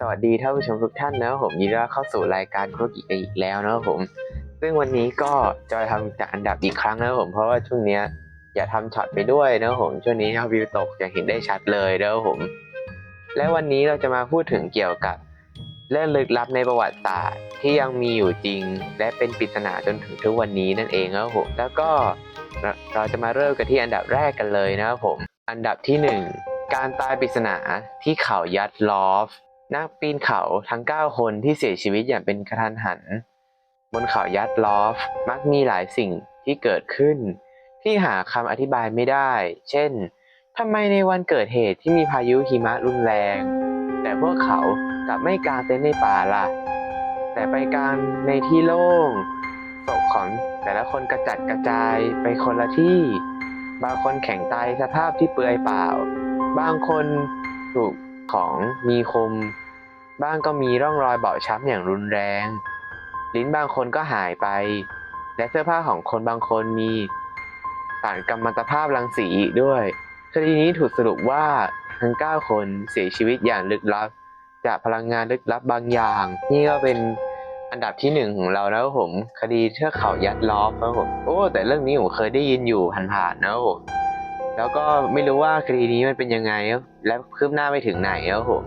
สวัสดีท่านผู้ชมทุกท่านนะครับผมยินดีต้อนเข้าสู่รายการคุกิกันอีกแล้วนะครับผม ซึ่งวันนี้ก็จอยทำจากอันดับอีกครั้งนะครับผมเพราะว่าช่วงเนี้ยอย่าทำช็อตไปด้วยนะครับผมช่วงนี้ยอดวิวตกอย่างเห็นได้ชัดเลยนะครับผม และวันนี้เราจะมาพูดถึงเกี่ยวกับเรื่องลึกลับในประวัติศาสตร์ที่ยังมีอยู่จริง และเป็นปริศนาจนถึงทุกวันนี้นั่นเองนะครับผมแล้วก็เราจะมาเริ่มกันที่อันดับแรกกันเลยนะครับผม อันดับที่หนึ่งการตายปริศนาที่เขายัดลอฟ นักปีนเขาทั้ง 9 คนที่เสียชีวิตอย่างเป็นกระทันหัน บนเขายัดลอฟ มักมีหลายสิ่งที่เกิดขึ้น ที่หาคำอธิบายไม่ได้ เช่นทำไมในวันเกิดเหตุที่มีพายุหิมะรุนแรง แต่พวกเขากลับไม่กางเต็นท์ในป่าล่ะ แต่ไปกางในที่โล่งศพของแต่ละคนกระจัดกระจายไปคนละที่ บางคนแข็งตายสภาพที่เปลือยเปล่า บางคนถูก ของมีคม บ้างก็มีร่องรอยเบาช้ำอย่างรุนแรง ลิ้นบางคนก็หายไป และเสื้อผ้าของคนบางคนมีสารกัมมันตภาพรังสีอีกด้วยคดีนี้ถูกสรุปว่าทั้ง 9 คนเสียชีวิตอย่างลึกลับ จากพลังงานลึกลับบางอย่าง นี่ก็เป็นอันดับที่หนึ่งของเรานะครับผม คดีเทือกเขายัดล้อครับผม โอ้ แต่เรื่องนี้ผมเคยได้ยินอยู่ผ่านๆนะครับผม แล้วก็ไม่รู้ว่าคดีนี้มันเป็นยังไง และคืบหน้าไปถึงไหนครับผม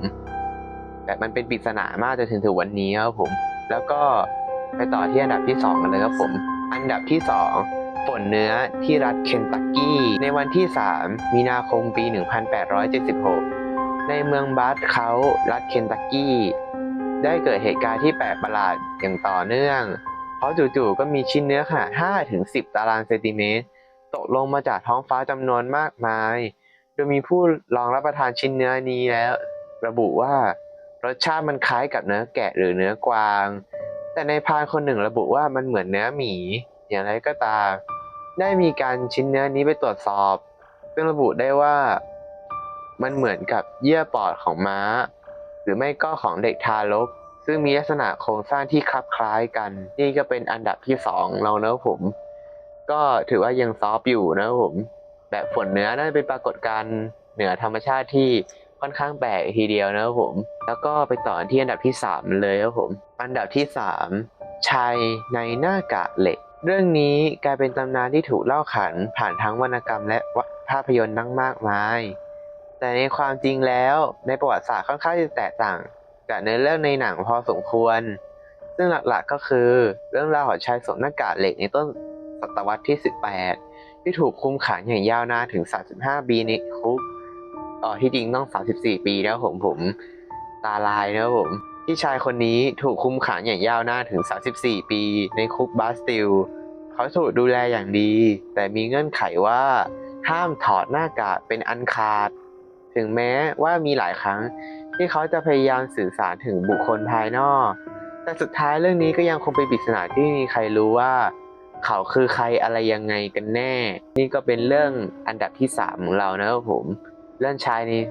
แต่มันเป็นปริศนามากจนถึงถึงวันนี้ครับผม แล้วก็ไปต่อที่อันดับที่สองกันเลยครับผม อันดับที่สองฝนเนื้อที่รัฐเคนตักกี้ ในวันที่ 3 มีนาคมปี 1876 ในเมืองบัสเขารัฐเคนตักกี้ ได้เกิดเหตุการณ์ที่แปลกประหลาดอย่างต่อเนื่อง เพราะจู่ๆก็มีชิ้นเนื้อขนาด 5-10 ตารางเซนติเมตร ตกลงมาจากท้องฟ้าจำนวนมากมาย โดยมีผู้ลองรับประทานชิ้นเนื้อนี้แล้ว ระบุว่ารสชาติมันคล้ายกับเนื้อแกะหรือเนื้อกวาง แต่ในพานคนหนึ่งระบุว่ามันเหมือนเนื้อหมี อย่างไรก็ตาม ได้มีการชิ้นเนื้อนี้ไปตรวจสอบ ซึ่งระบุได้ว่า มันเหมือนกับเยื่อปอดของม้า หรือไม่ก็ของเด็กทารกซึ่งมีลักษณะโครงสร้างที่คลับคล้ายกัน นี่ก็เป็นอันดับที่สองเราเนอะผม ก็ถือว่ายังซอฟอยู่นะผม แบบฝนเนื้อน่าจะเป็นปรากฏการณ์เหนือธรรมชาติที่ค่อนข้างแปลกทีเดียวนะครับผม แล้วก็ไปต่อที่อันดับที่ 3 เลยครับผม อันดับที่ 3 ชายในหน้ากากเหล็ก เรื่องนี้กลายเป็นตำนานที่ถูกเล่าขานผ่านทั้งวรรณกรรมและภาพยนตร์ตั้งมากมาย แต่ในความจริงแล้วในประวัติศาสตร์ค่อนข้างจะแตกต่างจากเนื้อเรื่องในหนังพอสมควร ซึ่งหลักๆก็คือเรื่องราวของชายสวมหน้ากากเหล็กในต้น ศตวรรษที่ 18 ที่ถูกคุมขังอย่างยาวนานถึง 35 ปีในคุกออที่จริงต้อง 34 ปีแล้วผมผมตาลายนะผม ที่ชายคนนี้ถูกคุมขังอย่างยาวนานถึง 34 ปี ในคุกบาสติลเขาถูกดูแลอย่างดี แต่มีเงื่อนไขว่าห้ามถอดหน้ากากเป็นอันขาด ถึงแม้ว่ามีหลายครั้งที่เขาจะพยายามสื่อสารถึงบุคคลภายนอก แต่สุดท้ายเรื่องนี้ก็ยังคงเป็นปริศนาที่ไม่มีใครรู้ว่า เขาคือใครอะไรยังไงกันแน่ นี่ก็เป็นเรื่องอันดับที่สามของเรานะครับผม เรื่องชายนี่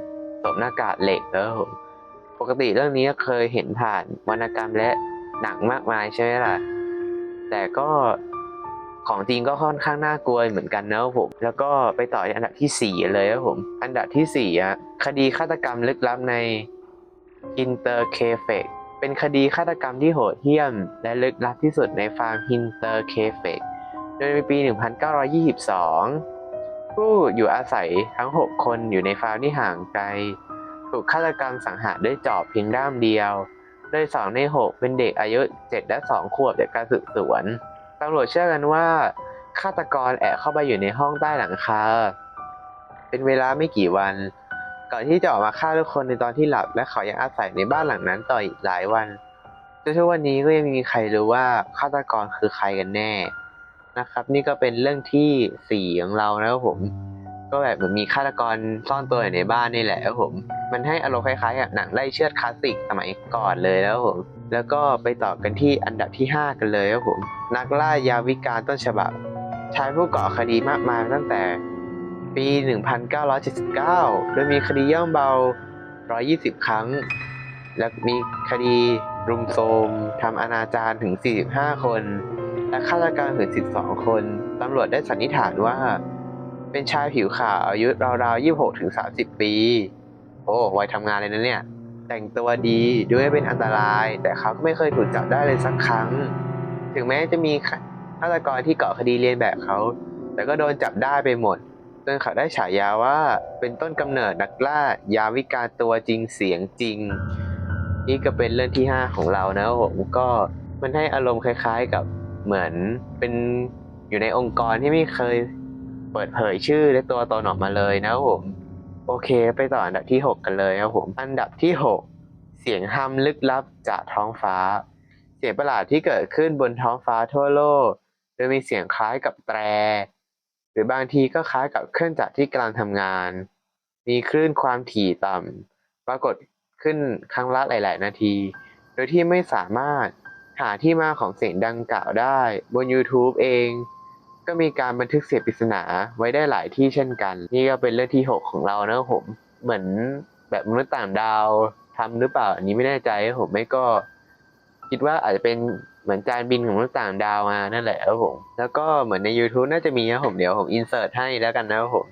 สวมหน้ากากเหล็กแล้วผม ปกติเรื่องนี้เคยเห็นผ่านวรรณกรรมและหนังมากมายใช่ไหมล่ะ แต่ก็ของจริงก็ค่อนข้างน่ากลัวเหมือนกันนะครับผม แล้วก็ไปต่ออันดับที่สี่เลยครับผม อันดับที่สี่ะคดีฆาตกรรมลึกลับในอินเตอร์เคเฟก เป็นคดีฆาตกรรมที่โหดเหี้ยม และลึกลับที่สุดในฟาร์มฮินเตอร์เคเฟกโดยในปี 1922 ผู้อยู่อาศัยทั้ง 6 คนอยู่ในฟาร์มที่ห่างไกล ถูกฆาตกรรมสังหารด้วยจอบเพียงด้ามเดียว โดย 2 ใน 6 เป็นเด็กอายุ 7 และ 2 ขวบจากการสืบสวนตำรวจเชื่อกันว่าฆาตกรแอบเข้าไปอยู่ในห้องใต้หลังคา เป็นเวลาไม่กี่วัน ก่อนที่จะออกมาฆ่าทุกคนในตอนที่หลับ และเขายังอาศัยในบ้านหลังนั้นต่ออีกหลายวันจนทุกวันนี้ก็ยังไม่มีใครรู้ว่าฆาตกรคือใครกันแน่นะครับ นี่ก็เป็นเรื่องที่สี่ของเรานะครับผม ก็แบบเหมือนมีฆาตกรซ่อนตัวอยู่ในบ้านนี่แหละครับผม มันให้อารมณ์คล้ายๆกับหนังไล่เชือดคลาสสิกสมัยก่อนเลยแล้วผม แล้วก็ไปต่อกันที่อันดับที่ 5 กันเลยครับผม นักล่ายาวิการต้นฉบับชายผู้ก่อคดีมากมายตั้งแต่ ปี 1979 โดยมีคดีย่อมเบา 120 ครั้ง และมีคดีรุมโทมทำอนาจารถึง 45 คน และฆาตกรรมถึง 12 คน ตำรวจได้สันนิษฐานว่า เป็นชายผิวขาวอายุราวๆ 26-30 ปี โอ้วัยทำงานเลยนะเนี่ย แต่งตัวดีดูไม่เป็นอันตราย แต่เขาก็ไม่เคยถูกจับได้เลยสักครั้ง ถึงแม้จะมีฆาตกรที่เกาะคดีเรียนแบบเขา แต่ก็โดนจับได้ไปหมด จนเขาได้ฉายาว่าเป็นต้นกำเนิดนักล่ายาวิกาตัวจริงเสียงจริง นี่ก็เป็นเรื่องที่ 5 ของเรานะผมก็มันให้อารมณ์คล้าย ๆกับเหมือนเป็นอยู่ในองค์กรที่ไม่เคยเปิดเผยชื่อและตัวตนออกมาเลยนะผมโอเคไปต่ออันดับที่ 6 กันเลยครับผมอันดับที่ 6 เสียงฮัมลึกลับจากท้องฟ้า เสียงประหลาดที่เกิดขึ้นบนท้องฟ้าทั่วโลกโดยมีเสียงคล้ายกับแตร รือบางทีก็คล้ายกับเครื่องจักรที่กำลังทำงาน มีคลื่นความถี่ต่ำปรากฏขึ้นครั้งละหลาย ๆ นาที โดยที่ไม่สามารถหาที่มาของเสียงดังกล่าวได้ บน YouTube เอง ก็มีการบันทึกเสียงปริศนาไว้ได้หลายที่เช่นกัน นี่ก็เป็นเรื่องที่ 6 ของเรานะผม เหมือนแบบมนุษย์ต่างดาวทำหรือเปล่า อันนี้ไม่แน่ใจผมไม่ก็ คิดว่าอาจจะเป็น เหมือนจานบินของมนุษย์ต่างดาวมานั่นแหละครับผม แล้วก็เหมือนใน YouTube น่าจะมีนะครับผมเดี๋ยวผมอินเสิร์ตให้แล้วกันนะครับผม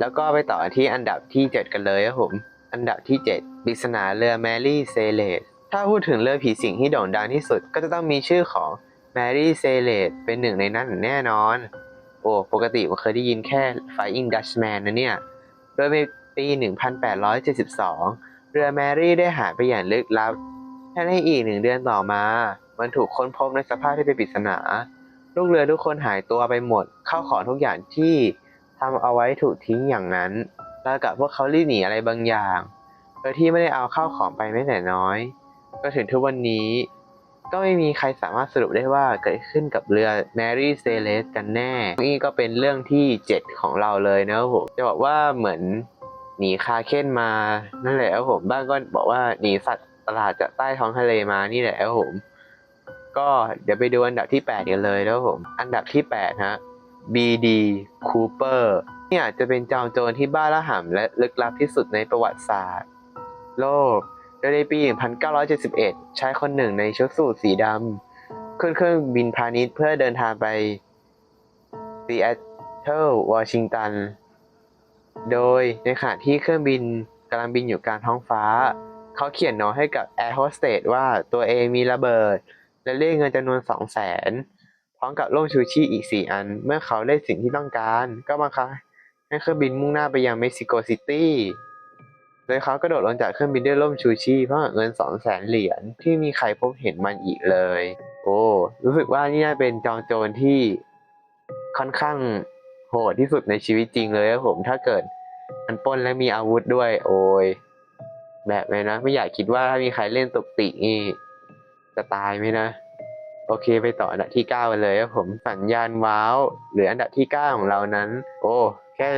แล้วก็ไปต่อที่อันดับที่ 7 กันเลยครับผม อันดับที่ 7ปริศนาเรือแมรี่เซเลตถ้าพูดถึงเรือผีสิงที่โด่งดังที่สุด ก็จะต้องมีชื่อของแมรี่เซเลตเป็นหนึ่งในนั้นแน่นอน โอ้ปกติผมเคยได้ยินแค่ Flying Dutchman นะเนี่ย โดยในปี 1872 เรือแมรี่ได้หายไปอย่างลึกลับ แค่ในอีกหนึ่งเดือนต่อมา มันถูกค้นพบในสภาพที่เป็นปริศนา ลูกเรือทุกคนหายตัวไปหมด เข้าของทุกอย่างที่ทำเอาไว้ถูกทิ้งอย่างนั้นแล้วกับพวกเขารีบหนีอะไรบางอย่าง โดยที่ไม่ได้เอาเข้าของไปแม้แต่น้อย ก็ถึงทุกวันนี้ ก็ไม่มีใครสามารถสรุปได้ว่าเกิดขึ้นกับเรือแมรี่เซเลสกันแน่ นี่ก็เป็นเรื่องที่ 7 ของเราเลยนะครับผมจะบอกว่าเหมือนหนีคาเค้นมา นั่นแหละครับผม บ้างก็บอกว่าหนีสัตว์ ประหลาดจากใต้ท้องทะเลมานี่แหละครับผม ก็เดี๋ยวไปดูอันดับที่ 8 กันเลยนะครับผม อันดับที่ 8 ฮะ BD Cooper เนี่ยจะเป็นจอมโจรที่บ้าระห่ำและลึกลับที่สุดในประวัติศาสตร์ โลกโดยในปี 1971 ชายคนหนึ่งในชุดสูทสีดำขึ้นเครื่องบินพาณิชย์เพื่อเดินทางไปซีแอตเทิลวอชิงตัน โดยในขณะที่เครื่องบินกำลังบินอยู่กลางท้องฟ้า เขาเขียนโน้ตให้กับแอร์โฮสเตสว่าตัวเองมีระเบิด และเรียกเงินจำนวน2 0 0 0 0 0พร้อมกับร่มชูชีพอีก4อัน เมื่อเขาได้สิ่งที่ต้องการ ก็บังคับให้เครื่องบินมุ่งหน้าไปยังเม็กซิโกซิตี้โดยเขากระโดดลงจากเครื่องบินด้วยร่มชูชีพพร้อมกับเงิน2 0 0 0 0 0เหรียญที่มีใครพบเห็นมันอีกเลย โอ้รู้สึกว่านี่น่าเป็นจอมโจรที่ค่อนข้างโหดที่สุดในชีวิตจริงเลยครับผมถ้าเกิดมันปล้นและมีอาวุธด้วย โอ้ย แบบเลยนะ ไม่อยากคิดว่าถ้ามีใครเล่นตกตินี่จะตายไหมนะ โอเคไปต่ออันดับที่ 9กันเลยครับผมสัญญาณว้าวหรืออันดับที่ 9 ของเรานั้น โอ้แค่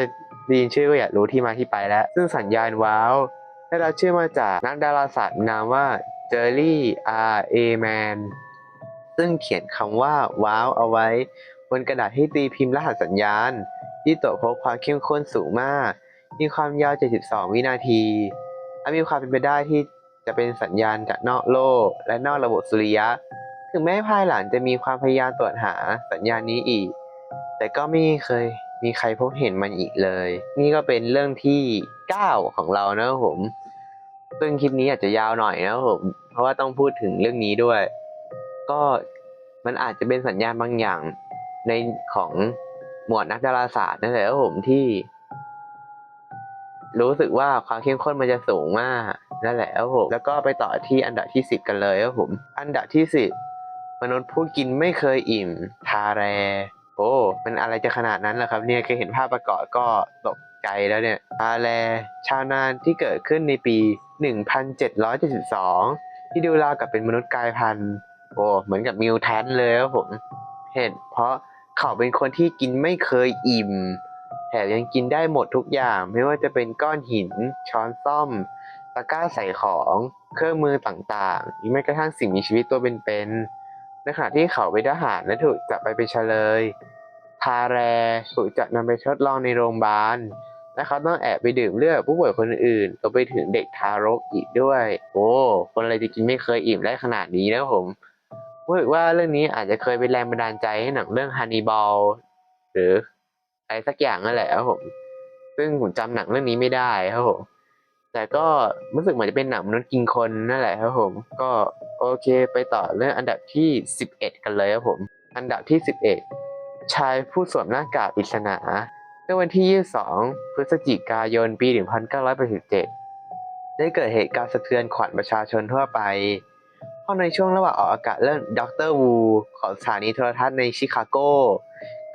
ได้ยินชื่อก็อยากรู้ที่มาที่ไปแล้ว ซึ่งสัญญาณว้าวได้รับชื่อมาจากนักดาราศาสตร์นามว่าเจอร์รี่อาร์เอแมนซึ่งเขียนคำว่าว้าวเอาไว้บนกระดาษที่ตีพิมพ์รหัสสัญญาณ ที่ตรวจพบความเข้มข้นสูงมาก มีความยาว 72 วินาที และมีความเป็นไปได้ที่จะเป็นสัญญาณจากนอกโลก และนอกระบบสุริยะ ถึงแม้ภายหลังจะมีความพยายามตรวจหาสัญญาณนี้อีก แต่ก็ไม่เคยมีใครพบเห็นมันอีกเลย นี่ก็เป็นเรื่องที่ 9 ของเรานะผม ซึ่งคลิปนี้อาจจะยาวหน่อยนะผม เพราะว่าต้องพูดถึงเรื่องนี้ด้วย ก็มันอาจจะเป็นสัญญาณบางอย่างในของหมวดนักดาราศาสตร์นั่นแหละครับผมที่ รู้สึกว่าความเข้มข้นมันจะสูงมากนั่นแหละครับผมแล้วก็ไปต่อที่อันดับที่สิบกันเลยครับผม อันดับที่สิบมนุษย์ผู้กินไม่เคยอิ่ม ทาแร โอ้มันอะไรจะขนาดนั้นล่ะครับเนี่ยแค่เห็นภาพประกอบก็ตกใจแล้วเนี่ยทาแร ชาวนานที่เกิดขึ้นในปี 1772 ที่ดูราวกับเป็นมนุษย์กายพันธุ์โอ้เหมือนกับมิวแทนเลยครับผมเหตุเพราะเขาเป็นคนที่กินไม่เคยอิ่ม แถมยังกินได้หมดทุกอย่างไม่ว่าจะเป็นก้อนหิน ช้อนซ่อม ตะกร้าใส่ของ เครื่องมือต่างๆหรือแม้กระทั่งสิ่งมีชีวิตตัวเป็นๆในขณะที่เขาเป็นทหารและถูกจับไปเป็นเฉลย ทาแรถูกจับนำไปทดลองในโรงพยาบาลและเขาต้องแอบไปดื่มเลือดผู้ป่วยคนอื่นรวมไปถึงเด็กทารกอีกด้วย โอ้คนอะไรจะกินไม่เคยอิ่มได้ขนาดนี้นะผมรู้สึกว่าเรื่องนี้อาจจะเคยเป็นแรงบันดาลใจให้หนังเรื่องฮันนีบอลหรือ อะไรสักอย่างนั่นแหละครับผมซึ่งผมจำหนังเรื่องนี้ไม่ได้ครับผมแต่ก็รู้สึกเหมือนจะเป็นหนังมนุษย์กินคนนั่นแหละครับผม ก็โอเคไปต่อเรื่องอันดับที่ 11 กันเลยครับผม อันดับที่ 11 ชายผู้สวมหน้ากากปริศนาเมื่อวันที่ 22 พฤศจิกายน ปี 1987 ได้เกิดเหตุการณ์สะเทือนขวัญประชาชนทั่วไป เพราะในช่วงระหว่างออกอากาศเรื่องด็อกเตอร์วูของสถานีโทรทัศน์ในชิคาโก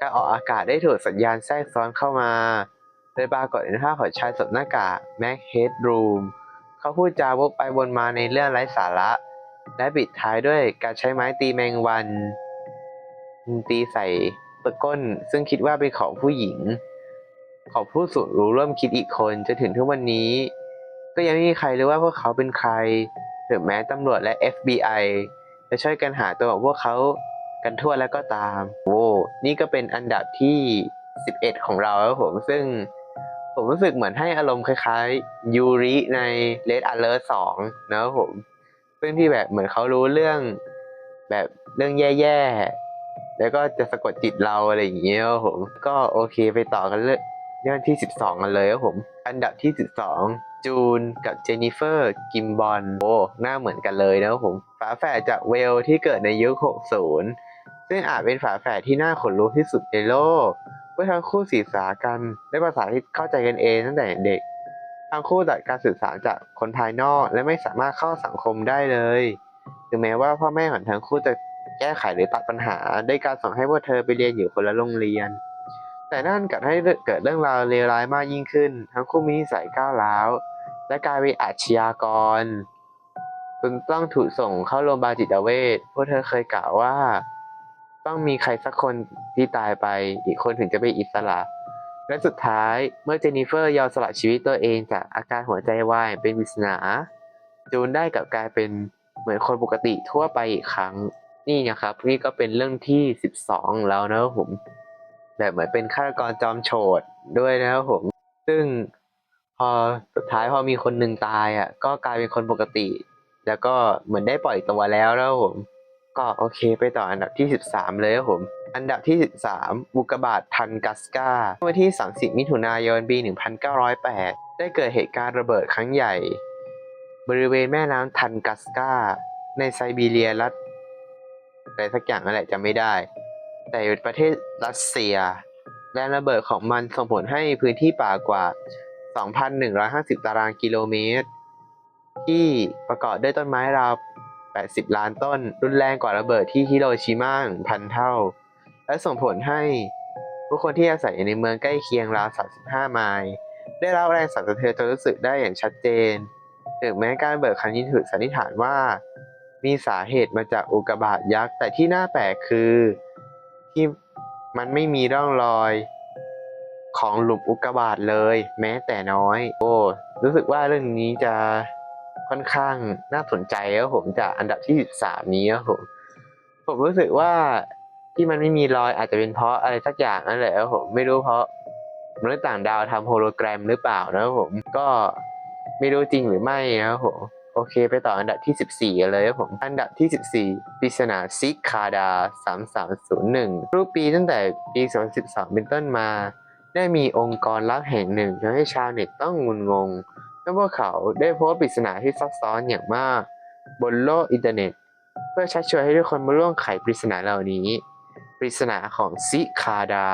การออกอากาศได้ถูกสัญญาณแทรกซ้อนเข้ามา โดยปรากฏในภาพของชายสวมหน้ากากแม็กเฮดรูมเขาพูดจาวกไปวนมาในเรื่องไร้สาระ และปิดท้ายด้วยการใช้ไม้ตีแมงวัน ตีใส่ตะก้น ซึ่งคิดว่าเป็นของผู้หญิง ของผู้สูงรู้ร่วมคิดอีกคนจนถึงทุกวันนี้ ก็ยังไม่มีใครรู้ว่าพวกเขาเป็นใครถึงแม้ตำรวจและ FBI จะช่วยกันหาตัวของพวกเขา กันทั่วแล้วก็ตาม โอ้นี่ก็เป็นอันดับที่ 11 ของเราครับผมซึ่งผมรู้สึกเหมือนให้อารมณ์คล้ายๆ ยูริใน Red Alert 2 นะครับผม ซึ่งที่แบบเหมือนเขารู้เรื่องแบบเรื่องแย่ๆ แล้วก็จะสะกดจิตเราอะไรอย่างเงี้ยครับผม ก็โอเคไปต่อกันเลยเรื่องที่ 12 กันเลยครับผม อันดับที่ 12 จูนกับเจนนิเฟอร์กิมบอลโอ้หน้าเหมือนกันเลยนะครับผม ฝาแฝดจากเวลที่เกิดในยุค 60 ซึ่งอาจเป็นฝาแฝดที่น่าขนลุกที่สุดในโลกเมื่อทั้งคู่สื่อสารกันด้วยภาษาที่เข้าใจกันเองตั้งแต่เด็ก ทั้งคู่ตัดการสื่อสารจากคนภายนอกและไม่สามารถเข้าสังคมได้เลยถึงแม้ว่าพ่อแม่ของทั้งคู่จะแก้ไขหรือตัดปัญหาด้วยการส่งให้พวกเธอไปเรียนอยู่คนละโรงเรียน แต่นั่นกลับให้เกิดเรื่องราวเลวร้ายมากยิ่งขึ้น ทั้งคู่มีนิสัยก้าวร้าว และกลายเป็นอาชญากรจนต้องถูกส่งเข้าโรงพยาบาลจิตเวชพวกเธอเคยกล่าวว่า ต้องมีใครสักคนที่ตายไป อีกคนถึงจะเป็นอิสระ และสุดท้ายเมื่อเจนนิเฟอร์ยอมสละชีวิตตัวเองจากอาการหัวใจวายเป็นปริศนาจูนได้กลับกลายเป็นเหมือนคนปกติทั่วไปอีกครั้งนี่นะครับนี่ก็เป็นเรื่องที่ 12 แล้วนะครับผม แบบเหมือนเป็นฆาตกรจอมโฉดด้วยนะครับผม ซึ่งพอสุดท้ายพอมีคนหนึ่งตายอะก็กลายเป็นคนปกติ แล้วก็เหมือนได้ปล่อยตัวแล้วนะครับผม ก็โอเคไปต่ออันดับที่ 13 เลยครับผม อันดับที่ 13 อุกบาตทันกัสกาเมื่อวันที่ 30 มิถุนายนปี 1908 ได้เกิดเหตุการณ์ระเบิดครั้งใหญ่ บริเวณแม่น้ำทันกัสกาในไซบีเรียรัฐอะไรสักอย่างนั่นแหละจำไม่ได้ แต่อยู่ประเทศรัสเซีย แรงระเบิดของมันส่งผลให้พื้นที่ป่ากว่า 2,150 ตารางกิโลเมตร ที่ประกอบด้วยต้นไม้ราว 80 ล้านต้น รุนแรงกว่าระเบิดที่ฮิโรชิมาพันเท่า และส่งผลให้ผู้คนที่อาศัยอยู่ในเมืองใกล้เคียงราว35 ไมล์ได้รับแรงสั่นสะเทือนจนรู้สึกได้อย่างชัดเจน ถึงแม้การระเบิดครั้งนี้ถูกสันนิษฐานว่า มีสาเหตุมาจากอุกกาบาตยักษ์ แต่ที่น่าแปลกคือ ที่มันไม่มีร่องรอยของหลุมอุกกาบาตเลย แม้แต่น้อย โอ้ รู้สึกว่าเรื่องนี้จะ ค่อนข้างน่าสนใจครับผมจากอันดับที่13นี้ครับผมผมรู้สึกว่าที่มันไม่มีรอยอาจจะเป็นเพราะอะไรสักอย่างนั่นแหละครับผมไม่รู้เพราะมนุษย์ต่างดาวทำโฮโลแกรมหรือเปล่านะครับผมก็ไม่รู้จริงหรือไม่นะครับผมโอเค ไปต่ออันดับที่ 14 เลยครับผม อันดับที่ 14ปริศนาซิกคาดา 3301 รูปปีตั้งแต่ปี 2012 เป็นต้นมา ได้มีองค์กรลับแห่งหนึ่งทำให้ชาวเน็ตต้องงุนงง เมื่อพวกเขาได้โพสปริศนาที่ซับซ้อนอย่างมาก บนโลกอินเทอร์เน็ต เพื่อชักชวนให้ทุกคนมาร่วมไขปริศนาเหล่านี้ ปริศนาของซิคาดา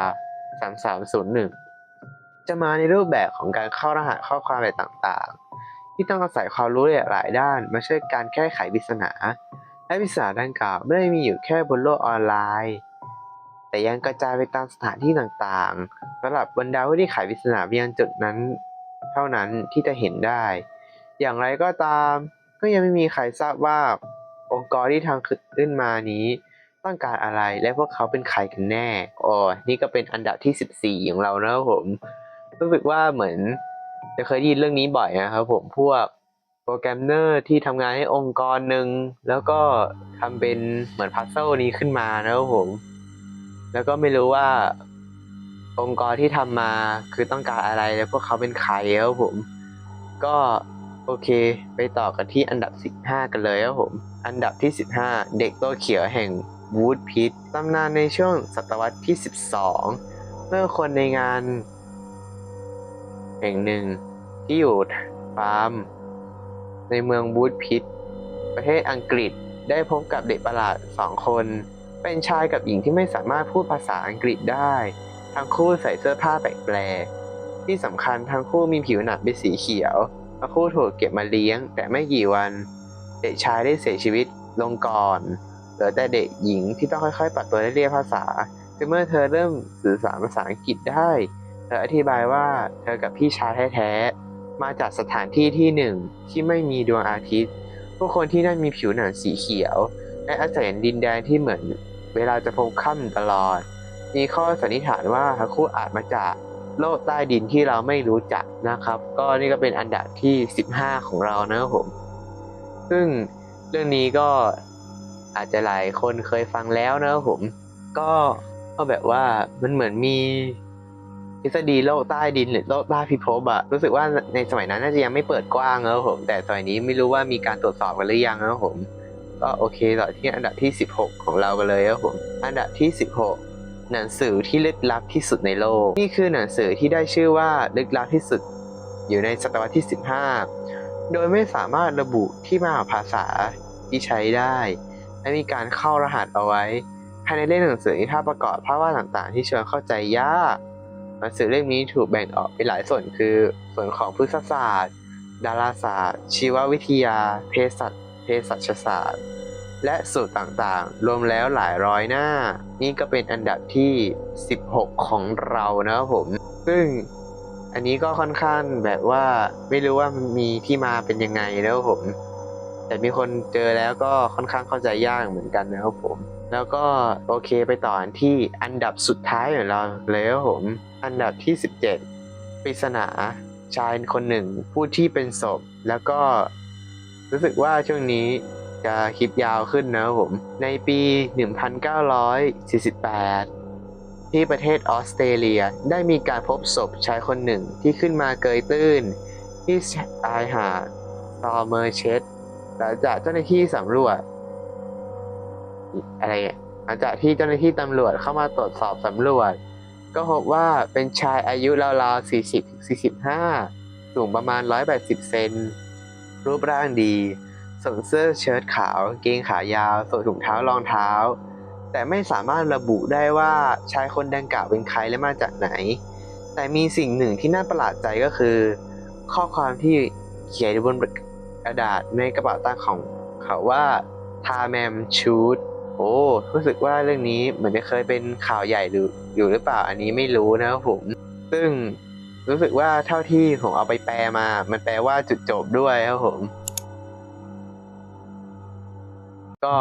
3301 จะมาในรูปแบบของการเข้ารหัสข้อความอะไรต่างๆ ที่ต้องอาศัยความรู้หลายด้าน มาช่วยการแก้ไขปริศนาและปริศนาดังกล่าวไม่ได้มีอยู่แค่บนโลกออนไลน์ แต่ยังกระจายไปตามสถานที่ต่างๆสำหรับบรรดาผู้ที่ไขปริศนาเพียงจุดนั้น เท่านั้นที่จะเห็นได้ อย่างไรก็ตาม ก็ยังไม่มีใครทราบว่า องค์กรที่ทำขึ้นมานี้ ต้องการอะไรและพวกเขาเป็นใครกันแน่โอ้นี่ก็เป็นอันดับที่ 14 ของเรานะครับผมรู้สึกว่าเหมือนจะเคยได้ยินเรื่องนี้บ่อยนะครับผมพวกโปรแกรมเนอร์ที่ทำงานให้องค์กรหนึ่งแล้วก็ทำเป็นเหมือนพัซเซิลนี้ขึ้นมานะครับผม แล้วก็ไม่รู้ว่า องค์กรที่ทำมาคือต้องการอะไรและพวกเขาเป็นใครครับผม ก็โอเค ไปต่อกันที่อันดับ 15 กันเลยครับผม อันดับที่ 15 เด็กตัวเขียวแห่งวูดพิทตำนานในช่วงศตวรรษที่ 12 เมื่อคนในงาน แห่งหนึ่งที่อยู่ฟาร์ม ในเมืองบูธพิทประเทศอังกฤษได้พบกับเด็กประหลาดสองคน เป็นชายกับหญิงที่ไม่สามารถพูดภาษาอังกฤษได้ ทั้งคู่ใส่เสื้อผ้าแปลกๆที่สำคัญทั้งคู่มีผิวหนังเป็นสีเขียวทั้งคู่ถูกเก็บมาเลี้ยง แต่ไม่กี่วัน เด็กชายได้เสียชีวิตลงก่อนเหลือแต่เด็กหญิงที่ต้องค่อยๆ ปรับตัวได้เรียนภาษาซึ่งเมื่อเธอเริ่มสื่อสารภาษาอังกฤษได้ เธออธิบายว่าเธอกับพี่ชายแท้ๆ มาจากสถานที่ที่หนึ่งที่ไม่มีดวงอาทิตย์ ผู้คนที่นั่นมีผิวหนังสีเขียว และอาศัยดินแดนที่เหมือน เวลาจะพบค่ำตลอด มีข้อสันนิษฐานว่าทั้งคู่อาจมาจากโลกใต้ดินที่เราไม่รู้จักนะครับ ก็นี่ก็เป็นอันดับที่ 15 ของเรานะครับผม ซึ่งเรื่องนี้ก็อาจจะหลายคนเคยฟังแล้วนะครับผม ก็ก็แบบว่ามันเหมือนมีทฤษฎีโลกใต้ดินหรือโลกใต้พิภพอะรู้สึกว่าในสมัยนั้นน่าจะยังไม่เปิดกว้างนะครับผม แต่สมัยนี้ไม่รู้ว่ามีการตรวจสอบกันหรือยังนะครับผม ก็โอเคต่อที่อันดับที่ 16 ของเรากันเลยครับผม อันดับที่ 16 หนังสือที่ลึกลับที่สุดในโลก นี่คือหนังสือที่ได้ชื่อว่าลึกลับที่สุด อยู่ในศตวรรษที่ 15 โดยไม่สามารถระบุที่มาของภาษาที่ใช้ได้ และมีการเข้ารหัสเอาไว้ ภายในเล่มหนังสือมีภาพประกอบภาพวาดต่างๆ ที่ชวนเข้าใจยากหนังสือเล่มนี้ถูกแบ่งออกเป็นหลายส่วนคือ ส่วนของพฤกษศาสตร์ ดาราศาสตร์ ชีววิทยา เภสัชเภสัชศาสตร์ และสูตรต่างๆ รวมแล้วหลายร้อยหน้า นี่ก็เป็นอันดับที่ 16 ของเรานะครับผม ซึ่งอันนี้ก็ค่อนข้างแบบว่าไม่รู้ว่ามีที่มาเป็นยังไงนะครับผม แต่มีคนเจอแล้วก็ค่อนข้างเข้าใจยากเหมือนกันนะครับผม แล้วก็โอเคไปต่อนที่อันดับสุดท้ายของเราเลยครับผม อันดับที่ 17ปริศนาชายคนหนึ่งผู้ที่เป็นศพแล้วก็รู้สึกว่าช่วงนี้ จะคลิปยาวขึ้นนะครับผม ในปี 1948 ที่ประเทศออสเตรเลียได้มีการพบศพชายคนหนึ่งที่ขึ้นมาเกยตื้น ที่ชายหาดซอเมอร์เชสหลังจากเจ้าหน้าที่สำรวจ อะไรหลังจากที่เจ้าหน้าที่ตำรวจเข้ามาตรวจสอบสำรวจ ก็พบว่าเป็นชายอายุราวๆ40-45 สูงประมาณ 180 เซนรูปร่างดี สวมเสื้อเชิ้ตขาวกางเกงขายาวสวมถุงเท้ารองเท้า แต่ไม่สามารถระบุได้ว่าชายคนดังกล่าวเป็นใครและมาจากไหน แต่มีสิ่งหนึ่งที่น่าประหลาดใจก็คือ ข้อความที่เขียนอยู่บนกระดาษในกระเป๋าตังค์ของเขาว่าทาแมมชูดโอ้รู้สึกว่าเรื่องนี้เหมือนจะเคยเป็นข่าวใหญ่หรืออยู่หรือเปล่าอันนี้ไม่รู้นะครับผม ซึ่งรู้สึกว่าเท่าที่ผมเอาไปแปลมา มันแปลว่าจุดจบด้วยครับผม ก็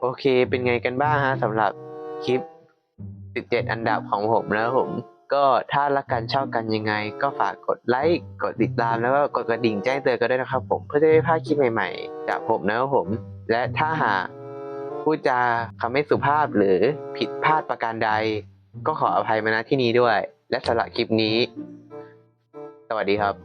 โอเคเป็นไงกันบ้างฮะสำหรับคลิป 17 อันดับของผมนะครับผม ก็ถ้ารักกันชอบกันยังไง ก็ฝากกดไลค์กดติดตามแล้วก็กดกระดิ่งแจ้งเตือนกันด้วยนะครับ ผมเพื่อจะได้พลาดคลิปใหม่ๆ จากผมนะครับผม และถ้าหากพูดจาคำไม่สุภาพหรือผิดพลาดประการใด ก็ขออภัยมาณที่นี้ด้วย และสำหรับคลิปนี้ สวัสดีครับ